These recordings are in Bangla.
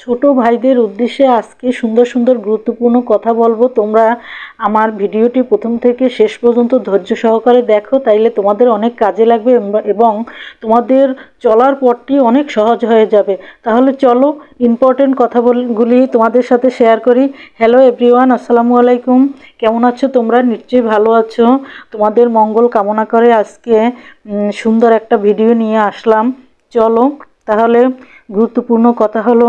ছোট ভাইদের উদ্দেশ্যে আজকে সুন্দর সুন্দর গুরুত্বপূর্ণ কথা বলব। তোমরা আমার ভিডিওটি প্রথম থেকে শেষ পর্যন্ত ধৈর্য সহকারে দেখো, তাইলে তোমাদের অনেক কাজে লাগবে এবং তোমাদের চলার পথটি অনেক সহজ হয়ে যাবে। তাহলে চলো ইম্পর্টেন্ট কথাগুলি তোমাদের সাথে শেয়ার করি। হ্যালো এভরিওয়ান আসসালামু আলাইকুম। কেমন আছো তোমরা? নিশ্চয়ই ভালো আছো। তোমাদের মঙ্গল কামনা করে আজকে সুন্দর একটা ভিডিও নিয়ে আসলাম। চলো, তাহলে গুরুত্বপূর্ণ কথা হলো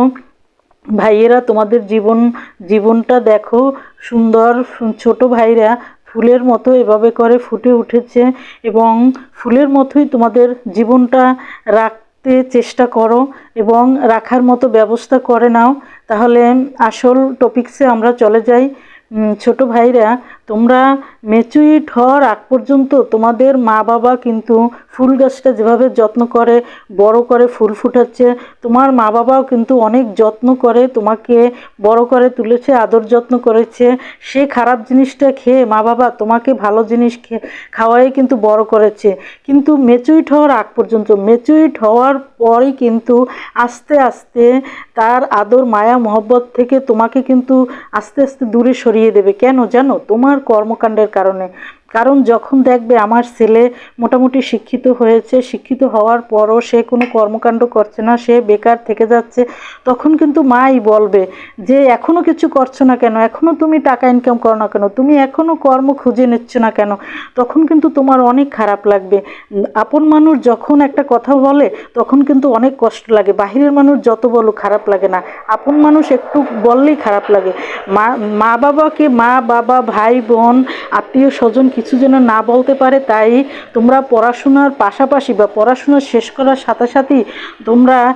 ভাইয়েরা, তোমাদের জীবন, জীবনটা দেখো সুন্দর। ছোট ভাইরা ফুলের মতো এভাবে করে ফুটে উঠেছে এবং ফুলের মতোই তোমাদের জীবনটা রাখতে চেষ্টা করো এবং রাখার মতো ব্যবস্থা করে নাও। তাহলে আসল টপিকসে আমরা চলে যাই। ছোট ভাইরা তোমরা মেচুইট হওয়ার আগ পর্যন্ত তোমাদের মা বাবা কিন্তু ফুল গাছটা যেভাবে যত্ন করে, বড় করে ফুল ফুটাচ্ছে, তোমার মা বাবাও কিন্তু অনেক যত্ন করে, তোমাকে বড় করে তুলেছে, আদর যত্ন করেছে। সে খারাপ জিনিসটা খেয়ে মা বাবা তোমাকে ভালো জিনিস খাওয়াই কিন্তু বড় করেছে। কিন্তু মেচুইট হওয়ার আগ পর্যন্ত মেচুইট হওয়ার পরই কিন্তু আস্তে আস্তে তার আদর, মায়া, মহব্বত থেকে তোমাকে কিন্তু আস্তে আস্তে দূরে সরিয়ে দেবে। কেন জানো? তোমার কর্মকাণ্ডের কারণে। কারণ যখন দেখবে আমার ছেলে মোটামুটি শিক্ষিত হয়েছে, শিক্ষিত হওয়ার পরও সে কোনো কর্মকাণ্ড করছে না, সে বেকার থেকে যাচ্ছে, তখন কিন্তু মাই বলবে যে এখনও কিছু করছ না কেন? এখনও তুমি টাকা ইনকাম করো না কেন? তুমি এখনও কর্ম খুঁজে নিচ্ছ না কেন? তখন কিন্তু তোমার অনেক খারাপ লাগবে। আপন মানুষ যখন একটা কথা বলে, তখন কিন্তু অনেক কষ্ট লাগে। বাহিরের মানুষ যত বলো খারাপ লাগে না। আপন মানুষ একটু বললেই খারাপ লাগে। মা মা বাবাকে মা, বাবা, ভাই, বোন আত্মীয় স্বজন কিছু যেন না বলতে পারে, তাই তোমরা পড়াশোনার পাশাপাশি বা পড়াশোনা শেষ করার সাথে সাথেই তোমরা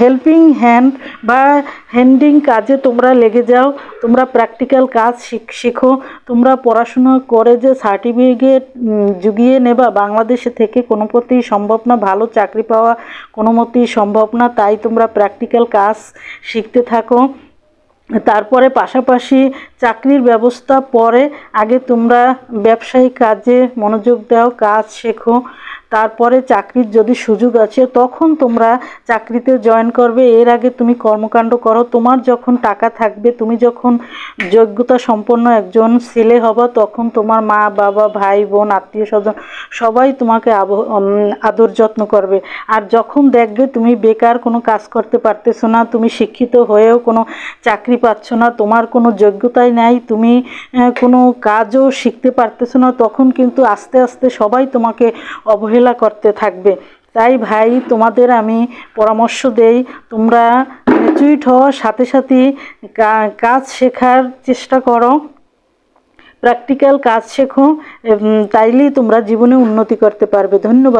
হেল্পিং হ্যান্ড বা হ্যান্ডিং কাজে তোমরা লেগে যাও। তোমরা প্র্যাকটিক্যাল কাজ শিখ- তোমরা পড়াশোনা করে যে সার্টিফিকেট জুগিয়ে নেবা, বাংলাদেশে থেকে কোনো মতেই সম্ভব না। ভালো চাকরি পাওয়া কোনো মতেই সম্ভব না। তাই তোমরা প্র্যাকটিক্যাল কাজ শিখতে থাকো। তারপরে পাশাপাশি চাকরির ব্যবস্থা পরে আগে তোমরা ব্যবসায়িক কাজে মনোযোগ দাও কাজ শেখো। তারপরে চাকরির যদি সুযোগ আছে, তখন তোমরা চাকরিতে জয়েন করবে। এর আগে তুমি কর্মকাণ্ড করো। তোমার যখন টাকা থাকবে, তুমি যখন যোগ্যতা সম্পন্ন একজন ছেলে হবা, তখন তোমার মা, বাবা, ভাই, বোন, আত্মীয় স্বজন সবাই তোমাকে আদর যত্ন করবে। আর যখন দেখবে তুমি বেকার, কোনো কাজ করতে পারতেছো না, তুমি শিক্ষিত হয়েও কোনো চাকরি পাচ্ছ না, তোমার কোনো যোগ্যতাই নাই, তুমি কোনো কাজও শিখতে পারতেছো না, তখন কিন্তু আস্তে আস্তে সবাই তোমাকে অবহেলা করতে থাকবে। তাই ভাই, তোমাদের আমি পরামর্শ দেই, তোমরা ম্যাচুইট হওয়ার সাথে সাথে কাজ শেখার চেষ্টা করো। প্র্যাকটিক্যাল কাজ শেখো তাইলেই তোমরা জীবনে উন্নতি করতে পারবে। ধন্যবাদ।